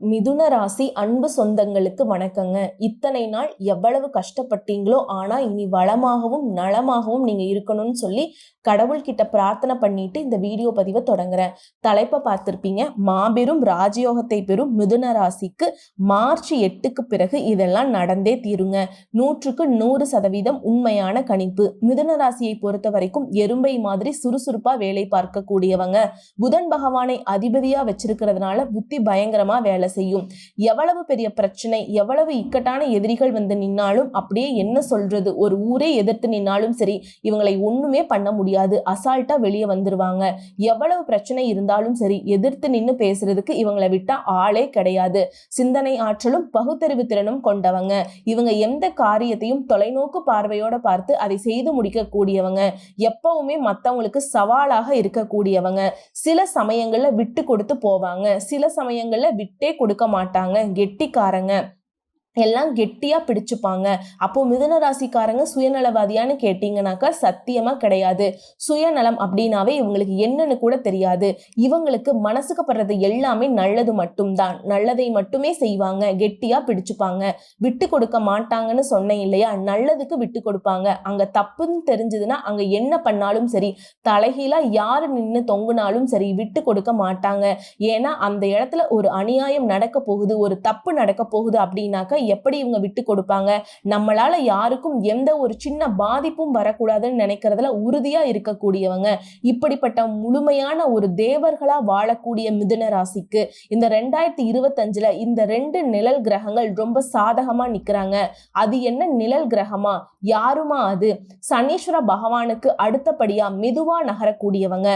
மிதுன ராசி அன்பு சொந்தங்களுக்கு வணக்கங்க. இத்தனை நாள் எவ்வளவு கஷ்டப்பட்டீங்களோ ஆனா இனி வளமாகவும் நலமாகவும் நீங்க இருக்கணும்னு சொல்லி கடவுள்கிட்ட பிரார்த்தனை பண்ணிட்டு இந்த வீடியோ பதிவை தொடங்குறேன். தலைப்பை பார்த்துருப்பீங்க. மாபெரும் ராஜயோகத்தை பெறும் மிதுன ராசிக்கு மார்ச் எட்டுக்கு பிறகு இதெல்லாம் நடந்தே தீருங்க. நூற்றுக்கு நூறு சதவீதம் உண்மையான கணிப்பு. மிதுன ராசியை பொறுத்த வரைக்கும் எறும்பை மாதிரி சுறுசுறுப்பா வேலை பார்க்கக்கூடியவங்க. புதன் பகவானை அதிபதியா வச்சிருக்கிறதுனால புத்தி பயங்கரமா வேலை செய்யும். எவ்வளவு பெரிய பிரச்சனை எவ்வளவு இக்கட்டான எதிரிகள் வந்து நின்னாலும் அப்படியே என்ன சொல்றது? ஒரு ஊரே எதிர்த்து நின்னாலும் சரி இவங்களை ஒண்ணுமே பண்ண முடியாது. அசால்ட்டா வெளியே வந்துருவாங்க. எவ்வளவு பிரச்சனை இருந்தாலும் சரி எதிர்த்து நின்னு பேசுறதுக்கு இவங்களை விட்டா ஆளே கிடையாது. சிந்தனை ஆற்றலும் பகுத்தறிவு திறனும் கொண்டவங்க. இவங்க எந்த காரியத்தையும் தொலைநோக்கு பார்வையோட பார்த்து அதை செய்து முடிக்கக்கூடியவங்க. எப்பவுமே மத்தவங்களுக்கு சவாலாக இருக்கக்கூடியவங்க. சில சமயங்கள்ல விட்டு கொடுத்து போவாங்க. சில சமயங்கள்ல விட்டே கொடுக்க மாட்டாங்க. கெட்டிக்காரங்க. எல்லாம் கெட்டியாக பிடிச்சுப்பாங்க. அப்போ மிதுன ராசிக்காரங்க சுயநலவாதியான்னு கேட்டிங்கனாக்கா சத்தியமாக கிடையாது. சுயநலம் அப்படின்னாவே இவங்களுக்கு என்னன்னு கூட தெரியாது. இவங்களுக்கு மனசுக்கு படுறது எல்லாமே நல்லது மட்டும்தான். நல்லதை மட்டுமே செய்வாங்க. கெட்டியாக பிடிச்சுப்பாங்க. விட்டு கொடுக்க மாட்டாங்கன்னு சொன்னேன் இல்லையா? நல்லதுக்கு விட்டு கொடுப்பாங்க. அங்கே தப்புன்னு தெரிஞ்சதுன்னா அங்கே என்ன பண்ணாலும் சரி தலைகீழாக யார் நின்று தொங்குனாலும் சரி விட்டு கொடுக்க மாட்டாங்க. ஏன்னா அந்த இடத்துல ஒரு அநியாயம் நடக்க போகுது ஒரு தப்பு நடக்க போகுது அப்படின்னாக்கா எப்படி இவங்க விட்டு கொடுப்பாங்க? நம்மளால யாருக்கும் எந்த ஒரு சின்ன பாதிப்பும் வரக்கூடாதுன்னு நினைக்கிறதுல உறுதியா இருக்கக்கூடியவங்க. இப்படிப்பட்ட முழுமையான ஒரு தேவர்களா வாழக்கூடிய மிதுன ராசிக்கு இந்த ரெண்டாயிரத்தி இருபத்தஞ்சுல இந்த ரெண்டு நிழல் கிரகங்கள் ரொம்ப சாதகமா நிக்கிறாங்க. அது என்ன நிழல் கிரகமா? யாருமா அது? சனீஸ்வர பகவானுக்கு அடுத்தபடியா மெதுவா நகரக்கூடியவங்க.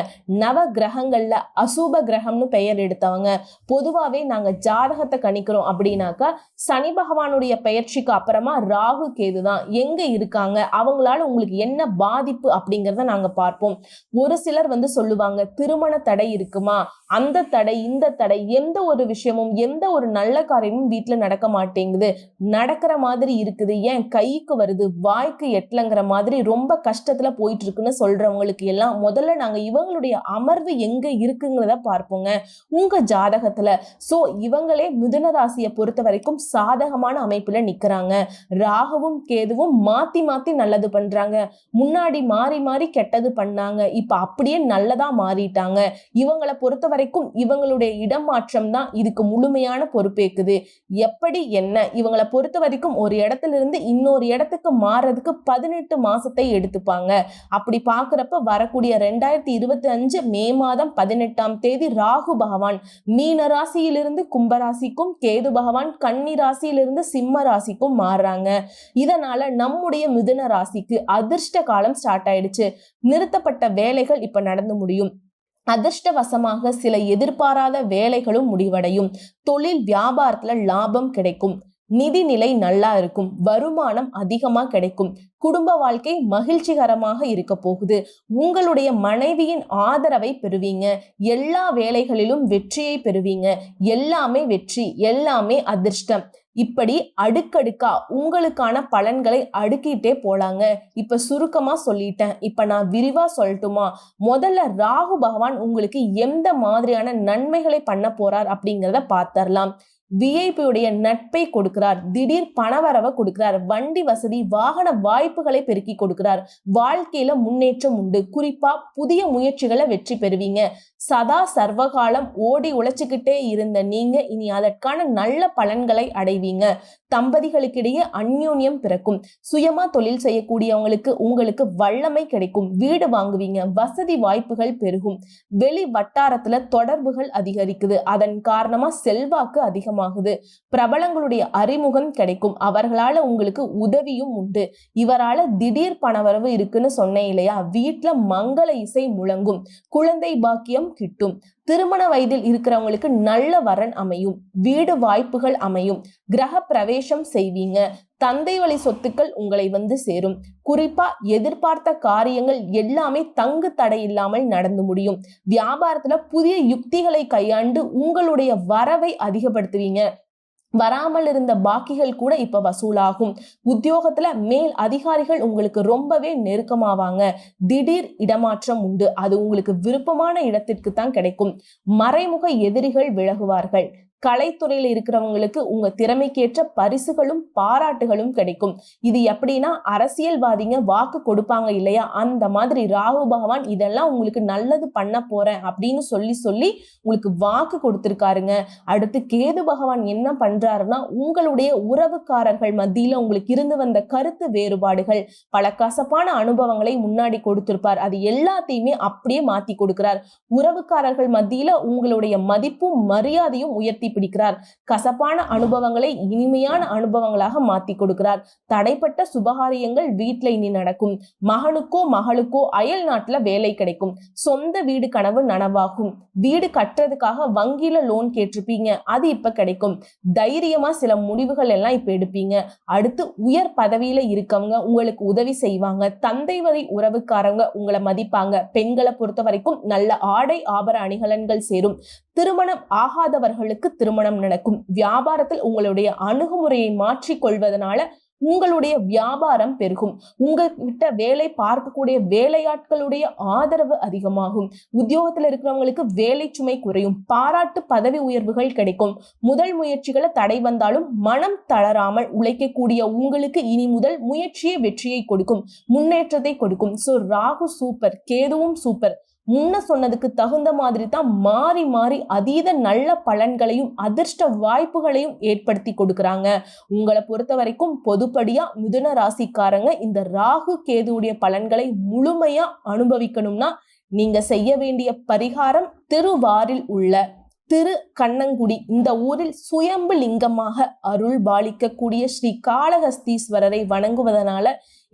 நவ கிரகங்கள்ல அசூப கிரகம்னு பெயர் எடுத்தவங்க. பொதுவாவே நாங்க ஜாதகத்தை கணிக்கிறோம் அப்படின்னாக்கா சனி பகவானுடைய பெயர்ச்சிக்கு அப்புறமா ராகு கேது தான். எங்க இருக்காங்க? அவங்களால உங்களுக்கு என்ன பாதிப்பு அப்படிங்கிறத நாங்க பார்ப்போம். ஒரு சிலர் வந்து சொல்லுவாங்க திருமண தடை இருக்குமா? அந்த தடை இந்த தடை எந்த ஒரு விஷயமும் எந்த ஒரு நல்ல காரியமும் வீட்டுல நடக்க மாட்டேங்குது. நடக்கிற மாதிரி இருக்குது. ஏன் கைக்கு வருது? வாய்க்கு எட்டலங்கிற மாதிரி ரொம்ப கஷ்டத்துல போயிட்டு இருக்குன்னு சொல்றவங்களுக்கு எல்லாம் முதல்ல நாங்க இவங்களுடைய அமர்வு எங்க இருக்குங்கிறத பார்ப்போங்க. உங்க ஜாதகத்துல. சோ இவங்களே மிதுன ராசியை பொறுத்த வரைக்கும் சாதகமான அமைப்புல நிக்கிறாங்க. ராகுவும் கேதுவும் மாத்தி மாத்தி நல்லது பண்றாங்க. முன்னாடி மாறி மாறி கெட்டது பண்ணாங்க. இப்ப அப்படியே நல்லதா மாறிட்டாங்க. இவங்களை பொறுத்த வரைக்கும் இவங்களுடைய இடமாற்றம் தான் இதுக்கு முழுமையான பொறுப்பேக்குது. எப்படி என்ன? இவங்களை பொறுத்த வரைக்கும் ஒரு இடத்துல இருந்து இன்னொரு இடத்துக்கு மாறதுக்கு பதினெட்டு மாசத்தை எடுத்துப்பாங்க. அப்படி பாக்குறப்ப வரக்கூடிய ரெண்டாயிரத்தி இருபத்தி அஞ்சு மே மாதம் பதினெட்டாம் தேதி ராகு பகவான் மீன ராசியிலிருந்து கும்பராசிக்கும் கேது பகவான் கன்னி ராசியிலிருந்து சிம்ம ராசிக்கும் மாறுறாங்க. இதனால நம்முடைய மிதுன ராசிக்கு அதிர்ஷ்ட காலம் ஸ்டார்ட் ஆயிடுச்சு. நிறுத்தப்பட்ட வேலைகள் இப்ப நடந்து முடியும். அதிர்ஷ்டவசமாக சில எதிர்பாராத வேலைகளும் முடிவடையும். தொழில் வியாபாரத்துல லாபம் கிடைக்கும். நிதிநிலை நல்லா இருக்கும். வருமானம் அதிகமா கிடைக்கும். குடும்ப வாழ்க்கை மகிழ்ச்சிகரமாக இருக்க போகுது. உங்களுடைய மனைவியின் ஆதரவை பெறுவீங்க. எல்லா வேலைகளிலும் வெற்றியை பெறுவீங்க. எல்லாமே வெற்றி எல்லாமே அதிர்ஷ்டம். இப்படி அடுக்கடுக்கா உங்களுக்கான பலன்களை அடுக்கிட்டே போலாங்க. இப்ப சுருக்கமா சொல்லிட்டேன். இப்ப நான் விரிவா சொல்லட்டுமா? முதல்ல ராகு பகவான் உங்களுக்கு எந்த மாதிரியான நன்மைகளை பண்ண போறார் அப்படிங்கிறத பார்த்தரலாம் விஐபியுடைய நட்பை கொடுக்கிறார். திடீர் பணவரவை கொடுக்கிறார். வண்டி வசதி வாகன வாய்ப்புகளை பெருக்கி கொடுக்கிறார். வாழ்க்கையில முன்னேற்றம் உண்டு. குறிப்பா புதிய முயற்சிகளை வெற்றி பெறுவீங்க. சதா சர்வகாலம் ஓடி உழைச்சிக்கிட்டே இருந்த நீங்க இனி அதற்கான நல்ல பலன்களை அடைவீங்க. தம்பதிகளுக்கிடையே அந்யூன்யம் பிறக்கும். சுயமா தொழில் செய்யக்கூடியவங்களுக்கு உங்களுக்கு வல்லமை கிடைக்கும். வீடு வாங்குவீங்க. வசதி வாய்ப்புகள் பெருகும். வெளி வட்டாரத்துல தொடர்புகள் அதிகரிக்குது. அதன் காரணமா செல்வாக்கு அதிகமாகுது. பிரபலங்களுடைய அறிமுகம் கிடைக்கும். அவர்களால உங்களுக்கு உதவியும் உண்டு. இவரால திடீர் பணவரவு இருக்குன்னு சொன்னேன் இல்லையா? வீட்டுல மங்கள இசை முழங்கும். குழந்தை பாக்கியம் கிட்டும். திருமண வயதில் இருக்கிறவங்களுக்கு நல்ல வரன் அமையும் வீடு வாய்ப்புகள் அமையும். கிரக பிரவேசம் செய்வீங்க. தந்தை வழி சொத்துக்கள் உங்களை வந்து சேரும். குறிப்பா எதிர்பார்த்த காரியங்கள் எல்லாமே தங்கு தடை இல்லாமல் நடந்து முடியும். வியாபாரத்துல புதிய யுக்திகளை கையாண்டு உங்களுடைய வரவை அதிகப்படுத்துவீங்க. வராமல் இருந்த பாக்கிகள் கூட இப்ப வசூலாகும். உத்தியோகத்துல மேல் அதிகாரிகள் உங்களுக்கு ரொம்பவே நெருக்கமாவாங்க. திடீர் இடமாற்றம் உண்டு. அது உங்களுக்கு விருப்பமான இடத்திற்கு தான் கிடைக்கும். மறைமுக எதிரிகள் விலகுவார்கள். கலைத்துறையில இருக்கிறவங்களுக்கு உங்க திறமைக்கேற்ற பரிசுகளும் பாராட்டுகளும் கிடைக்கும். இது எப்படின்னா அரசியல்வாதிங்க வாக்கு கொடுப்பாங்க இல்லையா? அந்த மாதிரி ராகு பகவான் இதெல்லாம் உங்களுக்கு நல்லது பண்ண போறேன் அப்படின்னு சொல்லி சொல்லி உங்களுக்கு வாக்கு கொடுத்திருக்காருங்க. அடுத்து கேது பகவான் என்ன பண்றாருன்னா உங்களுடைய உறவுக்காரர்கள் மத்தியில உங்களுக்கு இருந்து வந்த கருத்து வேறுபாடுகள் பல கசப்பான அனுபவங்களை முன்னாடி கொடுத்திருப்பார். அது எல்லாத்தையுமே அப்படியே மாத்தி கொடுக்கிறார். உறவுக்காரர்கள் மத்தியில உங்களுடைய மதிப்பும் மரியாதையும் உயர்த்தி பிடிக்கிறார். கசப்பான அனுபவங்களை இனிமையான அனுபவங்களாக மாத்தி கொடுக்கிறார். தடைப்பட்ட சுபகாரியங்கள் வீட்ல இனி நடக்கும். மகனுக்கோ மகளுக்கோ அயல் நாட்டுல வேலை கிடைக்கும். சொந்த வீடு கனவு நனவாகும். வீடு கட்டுறதுக்காக வங்கியில லோன் கேட்டிருப்பீங்க. அது இப்ப கிடைக்கும். தைரியமா சில முடிவுகள் எல்லாம் இப்ப எடுப்பீங்க. அடுத்து உயர் பதவியில இருக்கவங்க உங்களுக்கு உதவி செய்வாங்க. தந்தை வரை உறவுக்காரங்க உங்களை மதிப்பாங்க. பெண்களை பொறுத்த வரைக்கும் நல்ல ஆடை ஆபர அணிகலன்கள் சேரும். திருமணம் ஆகாதவர்களுக்கு திருமணம் நடக்கும். வியாபாரத்தில் உங்களுடைய அணுகுமுறையை மாற்றிக் கொள்வதனால உங்களுடைய வியாபாரம் பெருகும். உங்ககிட்ட வேலை பார்க்கக்கூடிய வேலையாட்களுடைய ஆதரவு அதிகமாகும். உத்தியோகத்துல இருக்கிறவங்களுக்கு வேலை சுமை குறையும். பாராட்டு பதவி உயர்வுகள் கிடைக்கும். முதல் முயற்சிகளை தடை வந்தாலும் மனம் தளராமல் உழைக்கக்கூடிய உங்களுக்கு இனி முதல் முயற்சியே வெற்றியை கொடுக்கும். முன்னேற்றத்தை கொடுக்கும். சோ ராகு சூப்பர் கேதுவும் சூப்பர். முன்ன சொன்னதுக்கு தகுந்த மாதிரி தான் மாறி மாறி அதீத நல்ல பலன்களையும் அதிர்ஷ்ட வாய்ப்புகளையும் ஏற்படுத்தி கொடுக்குறாங்க. உங்களை பொறுத்த வரைக்கும் பொதுப்படியா மிதுன ராசிக்காரங்க இந்த ராகு கேதுவுடைய பலன்களை முழுமையா அனுபவிக்கணும்னா நீங்க செய்ய வேண்டிய பரிகாரம் திருவாரில் உள்ள திரு கண்ணங்குடி. இந்த ஊரில் சுயம்பு லிங்கமாக அருள் பாலிக்கக்கூடிய ஸ்ரீ காளஹஸ்தீஸ்வரரை வணங்குவதனால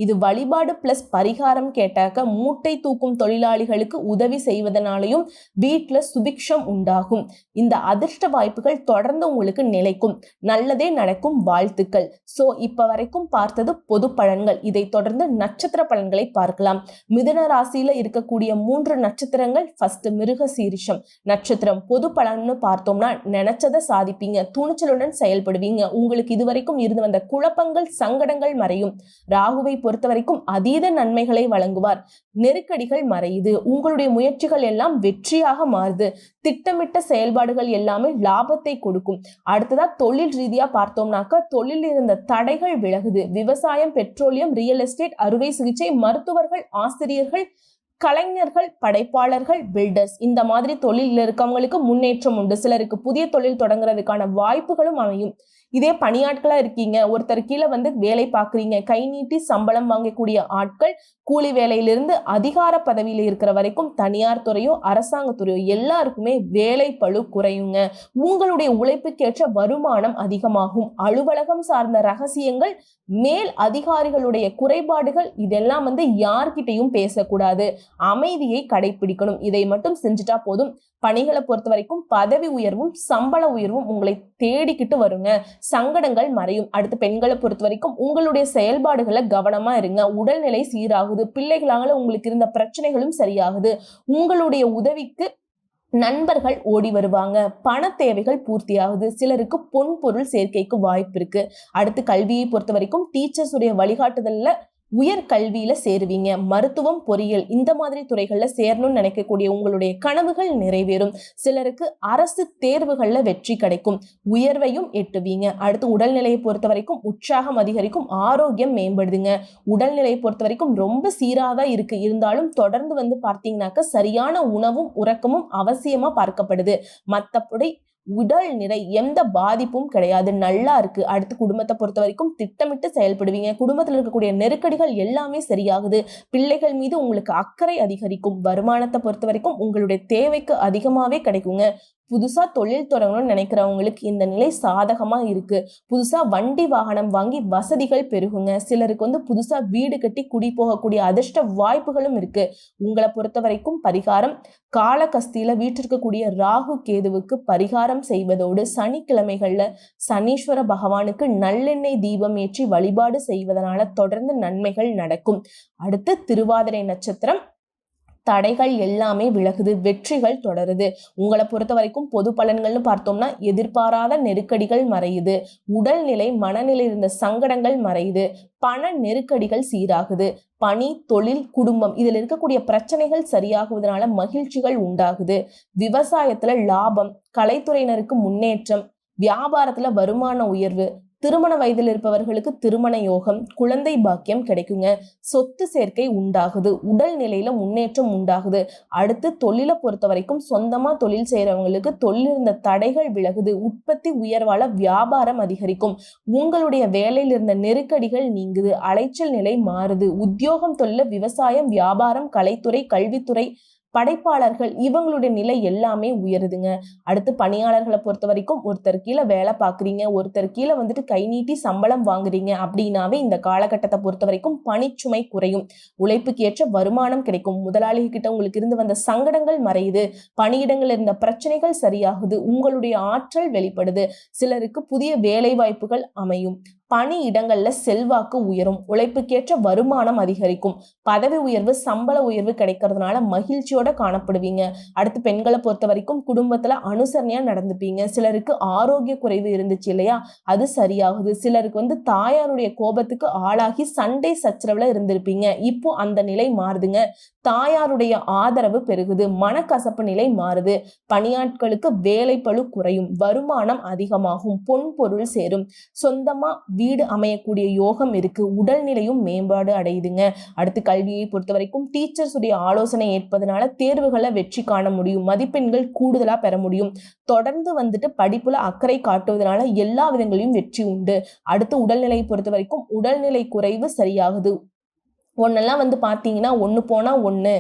இது வழிபாடு பிளஸ் பரிகாரம் கேட்டாக்க மூட்டை தூக்கும் தொழிலாளிகளுக்கு உதவி செய்வதனாலையும் வீட்டில் சுபிக்ஷம் உண்டாகும். இந்த அதிர்ஷ்ட வாய்ப்புகள் தொடர்ந்து உங்களுக்கு நிலைக்கும். நல்லதே நடக்கும் வாழ்த்துக்கள். சோ இப்போ வரைக்கும் பார்த்தது பொது பலன்கள். இதை தொடர்ந்து நட்சத்திர பலன்களை பார்க்கலாம். மிதுன ராசியில இருக்கக்கூடிய மூன்று நட்சத்திரங்கள் ஃபர்ஸ்ட் மிருக சீரிஷம். நட்சத்திரம் பொது பலன்னு பார்த்தோம்னா நினைச்சதை சாதிப்பீங்க. துணிச்சலுடன் செயல்படுவீங்க. உங்களுக்கு இதுவரைக்கும் இருந்து வந்த குழப்பங்கள் சங்கடங்கள் மறையும். ராகுவை பொறுத்த வரைக்கும் அதீத நன்மைகளை வழங்குவார். நெருக்கடிகள் மறையுது. உங்களுடைய முயற்சிகள் எல்லாம் வெற்றியாக மாறுது. திட்டமிட்ட செயல்பாடுகள் எல்லாமே லாபத்தை கொடுக்கும். அடுத்ததா தொழில் ரீதியா பார்த்தோம்னாக்க தொழில் இருந்த தடைகள் விலகுது. விவசாயம் பெட்ரோலியம் ரியல் எஸ்டேட் அறுவை சிகிச்சை மருத்துவர்கள் ஆசிரியர்கள் கலைஞர்கள் படைப்பாளர்கள் பில்டர்ஸ். இந்த மாதிரி தொழிலில் இருக்கவங்களுக்கு முன்னேற்றம் உண்டு. சிலருக்கு புதிய தொழில் தொடங்குறதுக்கான வாய்ப்புகளும் அமையும். இதே பணியாட்களா இருக்கீங்க. ஒருத்தர் கீழே வந்து வேலை பார்க்குறீங்க. கை நீட்டி சம்பளம் வாங்கக்கூடிய ஆட்கள் கூலி வேலையிலிருந்து அதிகார பதவியில் இருக்கிற வரைக்கும் தனியார் துறையோ அரசாங்க துறையோ எல்லாருக்குமே வேலை பளு குறையுங்க. உங்களுடைய உழைப்புக்கேற்ற வருமானம் அதிகமாகும். அலுவலகம் சார்ந்த ரகசியங்கள் மேல் அதிகாரிகளுடைய குறைபாடுகள் இதெல்லாம் வந்து யார்கிட்டையும் பேசக்கூடாது. அமைதியை கடைபிடிக்கணும் இதை மட்டும் செஞ்சுட்டா போதும். பணிகளை பொறுத்த வரைக்கும் பதவி உயர்வும் சம்பள உயர்வும் உங்களை தேடிக்கிட்டு வருங்க. சங்கடங்கள் மறையும். அடுத்து பெண்களை பொறுத்த வரைக்கும் உங்களுடைய செயல்பாடுகளை கவனமா இருங்க. உடல்நிலை சீராகுது. பிள்ளைகளால உங்களுக்கு இருந்த பிரச்சனைகளும் சரியாகுது. உங்களுடைய உதவிக்கு நண்பர்கள் ஓடி வருவாங்க. பண தேவைகள் பூர்த்தியாகுது. சிலருக்கு பொன் பொருள் சேர்க்கைக்கு வாய்ப்பு இருக்கு. அடுத்து கல்வியை பொறுத்த வரைக்கும் டீச்சர்ஸ் உடைய வழிகாட்டுதல்ல உயர் கல்வியில சேருவீங்க. மருத்துவம் பொறியியல் இந்த மாதிரி துறைகள்ல சேரணும்னு நினைக்கக்கூடிய உங்களுடைய கனவுகள் நிறைவேறும். சிலருக்கு அரசு தேர்வுகள்ல வெற்றி கிடைக்கும். உயர்வையும் எட்டுவீங்க. அடுத்து உடல்நிலையை பொறுத்த வரைக்கும் உற்சாகம் அதிகரிக்கும். ஆரோக்கியம் மேம்படுதுங்க. உடல்நிலையை பொறுத்த வரைக்கும் ரொம்ப சீராதான் இருக்கு. இருந்தாலும் தொடர்ந்து வந்து பார்த்தீங்கன்னாக்க சரியான உணவும் உறக்கமும் அவசியமா பார்க்கப்படுது. மற்றபடி உடல் நிறை எந்த பாதிப்பும் கிடையாது. நல்லா இருக்கு. அடுத்து குடும்பத்தை பொறுத்த வரைக்கும் திட்டமிட்டு செயல்படுவீங்க. குடும்பத்தில் இருக்கக்கூடிய நெருக்கடிகள் எல்லாமே சரியாகுது. பிள்ளைகள் மீது உங்களுக்கு அக்கறை அதிகரிக்கும். வருமானத்தை பொறுத்த வரைக்கும் உங்களுடைய தேவைக்கு அதிகமாவே கிடைக்குங்க. புதுசா தொழில் தொடங்கணும்னு நினைக்கிறவங்களுக்கு இந்த நிலை சாதகமா இருக்கு. புதுசா வண்டி வாகனம் வாங்கி வசதிகள் பெருகுங்க. சிலருக்கு வந்து புதுசா வீடு கட்டி குடி போகக்கூடிய அதிர்ஷ்ட வாய்ப்புகளும் இருக்கு. உங்களை பொறுத்த வரைக்கும் பரிகாரம் காலகஸ்தியில வீட்டிற்கக்கூடிய ராகு கேதுவுக்கு பரிகாரம் செய்வதோடு சனிக்கிழமைகள்ல சனீஸ்வர பகவானுக்கு நல்லெண்ணெய் தீபம் ஏற்றி வழிபாடு செய்வதனால தொடர்ந்து நன்மைகள் நடக்கும். அடுத்து திருவாதிரை நட்சத்திரம். தடைகள் எல்லாமே விலகுது வெற்றிகள் தொடருது. உங்களை பொறுத்த வரைக்கும் பொது பலன்கள்னு பார்த்தோம்னா எதிர்பாராத நெருக்கடிகள் மறையுது. உடல்நிலை மனநிலை இருந்த சங்கடங்கள் மறையுது. பண நெருக்கடிகள் சீராகுது. பணி தொழில் குடும்பம் இதில் இருக்கக்கூடிய பிரச்சனைகள் சரியாகுவதனால மகிழ்ச்சிகள் உண்டாகுது. விவசாயத்துல லாபம் கலைத்துறையினருக்கு முன்னேற்றம் வியாபாரத்துல வருமான உயர்வு திருமண வயதில் இருப்பவர்களுக்கு திருமண யோகம் குழந்தை பாக்கியம் கிடைக்குங்க. சொத்து சேர்க்கை உண்டாகுது. உடல் நிலையில முன்னேற்றம் உண்டாகுது. அடுத்து தொழிலை பொறுத்த வரைக்கும் சொந்தமா தொழில் செய்யறவங்களுக்கு தொழில் இருந்த தடைகள் விலகுது. உற்பத்தி உயர்வால வியாபாரம் அதிகரிக்கும். உங்களுடைய வேலையில் இருந்த நெருக்கடிகள் நீங்குது. அலைச்சல் நிலை மாறுது. உத்தியோகம் தொழில விவசாயம் வியாபாரம் கலைத்துறை கல்வித்துறை படைப்பாளர்கள் இவங்களுடைய நிலை எல்லாமே உயருதுங்க. அடுத்து பணியாளர்களை பொறுத்த வரைக்கும் ஒருத்தர் கீழே வேலை பார்க்குறீங்க ஒருத்தர் கீழே வந்துட்டு கை நீட்டி சம்பளம் வாங்குறீங்க அப்படின்னாவே இந்த காலகட்டத்தை பொறுத்த வரைக்கும் பணிச்சுமை குறையும். உழைப்புக்கு ஏற்ற வருமானம் கிடைக்கும். முதலாளி கிட்ட உங்களுக்கு இருந்து வந்த சங்கடங்கள் மறையுது. பணியிடங்கள் இருந்த பிரச்சனைகள் சரியாகுது. உங்களுடைய ஆற்றல் வெளிப்படுது. சிலருக்கு புதிய வேலை வாய்ப்புகள் அமையும். பணி இடங்கள்ல செல்வாக்கு உயரும் உழைப்புக்கேற்ற வருமானம் அதிகரிக்கும். பதவி உயர்வு சம்பள உயர்வு கிடைக்கிறதுனால மகிழ்ச்சியோட காணப்படுவீங்க. அடுத்து பெண்களை பொறுத்த வரைக்கும் குடும்பத்துல அனுசரணையா நடந்துப்பீங்க. சிலருக்கு ஆரோக்கிய குறைவு இருந்துச்சு இல்லையா? அது சரியாகுது. சிலருக்கு வந்து தாயாருடைய கோபத்துக்கு ஆளாகி சண்டை சச்சரவுல இருந்திருப்பீங்க. இப்போ அந்த நிலை மாறுதுங்க. தாயாருடைய ஆதரவு பெருகுது. மனக்கசப்பு நிலை மாறுது. பணியாட்களுக்கு வேலை பளு குறையும். வருமானம் அதிகமாகும். பொன் பொருள் சேரும். சொந்தமா வீடு அமையக்கூடிய யோகம் இருக்கு. உடல்நிலையும் மேம்பாடு அடையுதுங்க. அடுத்து கல்வியை பொறுத்த வரைக்கும் டீச்சர்ஸ் உடைய ஆலோசனை ஏற்பதனால தேர்வுகளை வெற்றி காண முடியும். மதிப்பெண்கள் கூடுதலா பெற முடியும். தொடர்ந்து வந்துட்டு படிப்புல அக்கறை காட்டுவதனால எல்லா விதங்களையும் வெற்றி உண்டு. அடுத்து உடல்நிலையை பொறுத்த வரைக்கும் உடல்நிலை குறைவு சரியாகுது. ஒன்னெல்லாம் வந்து பார்த்தீங்கன்னா ஒன்று போனால் ஒன்று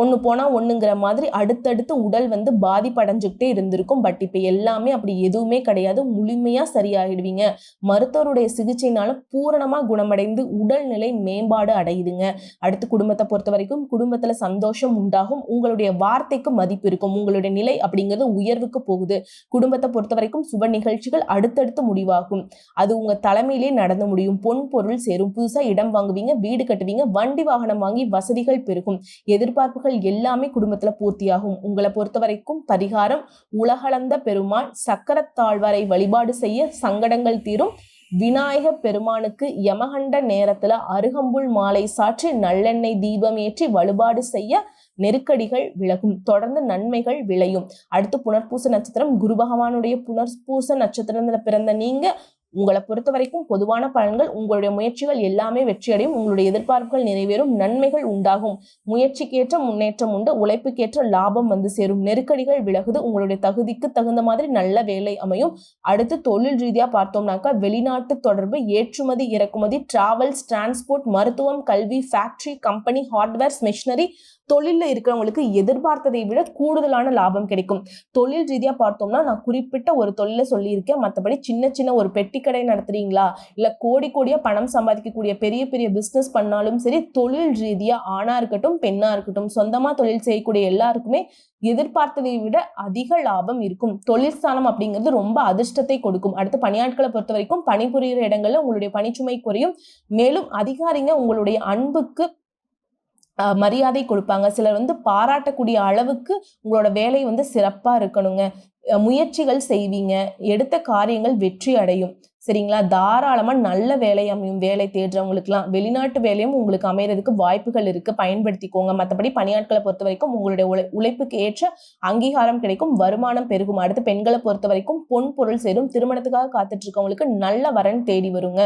ஒன்று போனால் ஒன்றுங்கிற மாதிரி அடுத்தடுத்து உடல் வந்து பாதிப்படைஞ்சுக்கிட்டே இருந்திருக்கும். பட் இப்போ எல்லாமே அப்படி எதுவுமே கிடையாது. முழுமையாக சரியாகிடுவீங்க மருத்துவருடைய சிகிச்சைனால பூரணமாக குணமடைந்து உடல்நிலை மேம்பாடு அடையுதுங்க. அடுத்து குடும்பத்தை பொறுத்த வரைக்கும் குடும்பத்தில் சந்தோஷம் உண்டாகும். உங்களுடைய வார்த்தைக்கு மதிப்பு இருக்கும். உங்களுடைய நிலை அப்படிங்கிறது உயர்வுக்கு போகுது. குடும்பத்தை பொறுத்த வரைக்கும் சுப நிகழ்ச்சிகள் அடுத்தடுத்து முடிவாகும். அது உங்கள் தலைமையிலே நடந்து முடியும். பொன் பொருள் சேரும். புதுசாக இடம் வாங்குவீங்க. வீடு கட்டுவீங்க. வண்டி வாகனம் வாங்கி வசதிகள் பெருகும். எதிர்பார்ப்பு எதிர்பார்ப்புகள் எல்லாமே குடும்பத்துல பூர்த்தியாகும். உங்களை பொறுத்த வரைக்கும் பரிகாரம் உலகளந்த பெருமாள் சக்கரத்தாழ்வாரை வழிபாடு செய்ய சங்கடங்கள் தீரும். விநாயக பெருமானுக்கு யமகண்ட நேரத்துல அருகம்புல் மாலை சாற்றி நல்லெண்ணெய் தீபம் ஏற்றி வழிபாடு செய்ய நெருக்கடிகள் விலகும். தொடர்ந்து நன்மைகள் விளையும். அடுத்து புனர்பூச நட்சத்திரம் குரு பகவானுடைய புனர்பூச நட்சத்திரத்துல பிறந்த நீங்க உங்களை பொறுத்த வரைக்கும் பொதுவான பலன்கள் உங்களுடைய முயற்சிகள் எல்லாமே வெற்றியடையும் உங்களுடைய எதிர்பார்ப்புகள் நிறைவேறும் நன்மைகள் உண்டாகும். முயற்சிக்கேற்ற முன்னேற்றம் உண்டு உழைப்புக்கேற்ற லாபம் வந்து சேரும். நெருக்கடிகள் விலகுது உங்களுடைய தகுதிக்கு தகுந்த மாதிரி நல்ல வேலை அமையும். அடுத்து தொழில் ரீதியா பார்த்தோம்னாக்கா வெளிநாட்டு தொடர்பு ஏற்றுமதி இறக்குமதி டிராவல்ஸ் டிரான்ஸ்போர்ட் மருத்துவம் கல்வி ஃபேக்டரி கம்பெனி ஹார்ட்வேர்ஸ் மிஷினரி தொழிலில் இருக்கிறவங்களுக்கு எதிர்பார்த்ததை விட கூடுதலான லாபம் கிடைக்கும். தொழில் ரீதியாக பார்த்தோம்னா நான் குறிப்பிட்ட ஒரு தொழிலை சொல்லியிருக்கேன். மற்றபடி சின்ன சின்ன ஒரு பெட்டி கடை நடத்துறீங்களா? இல்லை கோடி கோடியாக பணம் சம்பாதிக்கக்கூடிய பெரிய பெரிய பிஸ்னஸ் பண்ணாலும் சரி தொழில் ரீதியாக ஆணாக இருக்கட்டும் பெண்ணாக இருக்கட்டும் சொந்தமாக தொழில் செய்யக்கூடிய எல்லாருக்குமே எதிர்பார்த்ததை விட அதிக லாபம் இருக்கும். தொழில் ஸ்தானம் அப்படிங்கிறது ரொம்ப அதிர்ஷ்டத்தை கொடுக்கும். அடுத்து பணியாட்களை பொறுத்த வரைக்கும் பணிபுரிகிற இடங்கள்ல உங்களுடைய பணிச்சுமை குறையும். மேலும் அதிகாரிங்க உங்களுடைய அன்புக்கு மரியாதை கொடுப்பாங்க. சிலர் வந்து பாராட்டக்கூடிய அளவுக்கு உங்களோட வேலை வந்து சிறப்பாக இருக்கணுங்க. முயற்சிகள் செய்வீங்க. எடுத்த காரியங்கள் வெற்றி அடையும். சரிங்களா? தாராளமாக நல்ல வேலை அமையும். வேலை தேடுறவங்களுக்குலாம் வெளிநாட்டு வேலையும் உங்களுக்கு அமையறதுக்கு வாய்ப்புகள் இருக்குது பயன்படுத்திக்கோங்க. மற்றபடி பணியாட்களை பொறுத்த வரைக்கும் உங்களுடைய உழை உழைப்புக்கு ஏற்ற அங்கீகாரம் கிடைக்கும். வருமானம் பெருகும். அடுத்து பெண்களை பொறுத்த வரைக்கும் பொன் பொருள் சேரும். திருமணத்துக்காக காத்துட்டு இருக்கவங்களுக்கு நல்ல வரன் தேடி வருங்க.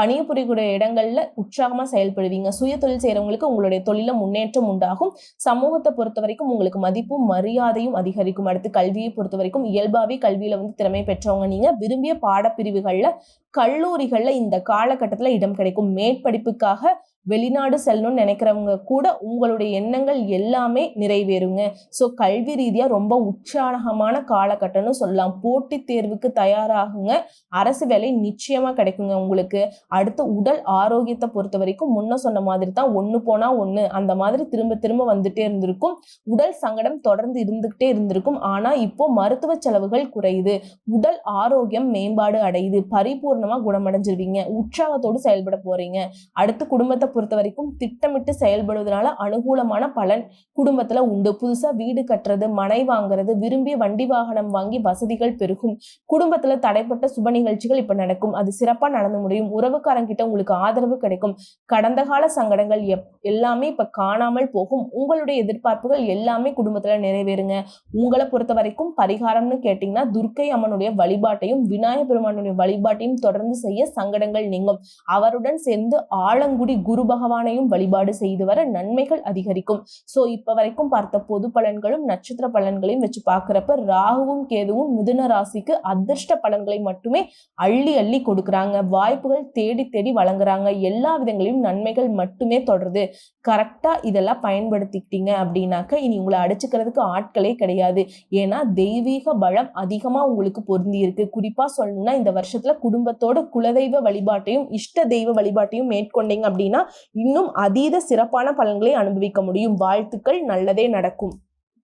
பணிபுரியக்கூடிய இடங்கள்ல உற்சாகமாக செயல்படுவீங்க. சுய தொழில் செய்கிறவங்களுக்கு உங்களுடைய தொழில முன்னேற்றம் உண்டாகும். சமூகத்தை பொறுத்த வரைக்கும் உங்களுக்கு மதிப்பும் மரியாதையும் அதிகரிக்கும். அடுத்து கல்வியை பொறுத்த வரைக்கும் இயல்பாவே கல்வியில் வந்து திறமை பெற்றவங்க நீங்கள் விரும்பிய பாடப்பிரிவுகளில் கல்லூரிகளில் இந்த காலகட்டத்தில் இடம் கிடைக்கும். மேற்படிப்புக்காக வெளிநாடு செல்லணும்னு நினைக்கிறவங்க கூட உங்களுடைய எண்ணங்கள் எல்லாமே நிறைவேறுங்க. ஸோ கல்வி ரீதியாக ரொம்ப உற்சாகமான காலகட்டம்னு சொல்லலாம். போட்டித் தேர்வுக்கு தயாராகுங்க. அரசு வேலை நிச்சயமாக கிடைக்குங்க உங்களுக்கு. அடுத்து உடல் ஆரோக்கியத்தை பொறுத்த வரைக்கும் முன்ன சொன்ன மாதிரி தான் ஒன்று போனால் ஒன்று அந்த மாதிரி திரும்ப திரும்ப வந்துட்டே இருந்திருக்கும். உடல் சங்கடம் தொடர்ந்து இருந்துகிட்டே இருந்திருக்கும். ஆனால் இப்போ மருத்துவ செலவுகள் குறையுது. உடல் ஆரோக்கியம் மேம்பாடு அடையுது. பரிபூர்ணமாக குணமடைஞ்சிருவீங்க. உற்சாகத்தோடு செயல்பட போறீங்க. அடுத்து குடும்பத்தை பொறுத்த வரைக்கும் திட்டமிட்டு செயல்படுவதனால அனுகூலமான பலன் குடும்பத்துல உண்டு. புதுசா வீடு கட்டுறது மனை வாங்குறது விரும்பிய வண்டி வாகனம் வாங்கி வசதிகள் பெருகும். குடும்பத்துல தடைப்பட்ட சுப நிகழ்ச்சிகள் இப்ப நடக்கும். அது சிறப்பா நடந்து முடியும். உறவுக்காரங்கிட்ட உங்களுக்கு ஆதரவு கிடைக்கும். கடந்த கால சங்கடங்கள் எப் எல்லாமே இப்ப காணாமல் போகும். உங்களுடைய எதிர்பார்ப்புகள் எல்லாமே குடும்பத்துல நிறைவேறுங்க. உங்களை பொறுத்த வரைக்கும் பரிகாரம்னு கேட்டீங்கன்னா துர்க்கை அம்மனுடைய வழிபாட்டையும் விநாயகர் பெருமானுடைய வழிபாட்டையும் தொடர்ந்து செய்ய சங்கடங்கள் நீங்கும். அவருடன் சேர்ந்து ஆலங்குடி குரு பகவானையும் வழிபாடு செய்து வர நன்மைகள் அதிகரிக்கும். சோ இப்ப வரைக்கும் பார்த்த பொது பலன்களும் நட்சத்திர பலன்களையும் வச்சு பார்க்குறப்ப ராகுவும் கேதுவும் மிதுன ராசிக்கு அதிர்ஷ்ட பலன்களை மட்டுமே அள்ளி அள்ளி கொடுக்குறாங்க. வாய்ப்புகள் தேடி தேடி வழங்குறாங்க. எல்லா விதங்களையும் நன்மைகள் மட்டுமே தொடருது. கரெக்டா இதெல்லாம் பயன்படுத்திக்கிட்டீங்க அப்படின்னாக்க இனி உங்களை அடிச்சுக்கிறதுக்கு ஆட்களே கிடையாது. ஏன்னா தெய்வீக பலம் அதிகமா உங்களுக்கு பொருந்தி இருக்கு. குறிப்பா சொல்லணும்னா இந்த வருஷத்துல குடும்பத்தோட குலதெய்வ வழிபாட்டையும் இஷ்ட தெய்வ வழிபாட்டையும் மேற்கொண்டீங்க அப்படின்னா இன்னும் அதீத சிறப்பான பலன்களை அனுபவிக்க முடியும். வாழ்த்துக்கள். நல்லதே நடக்கும்.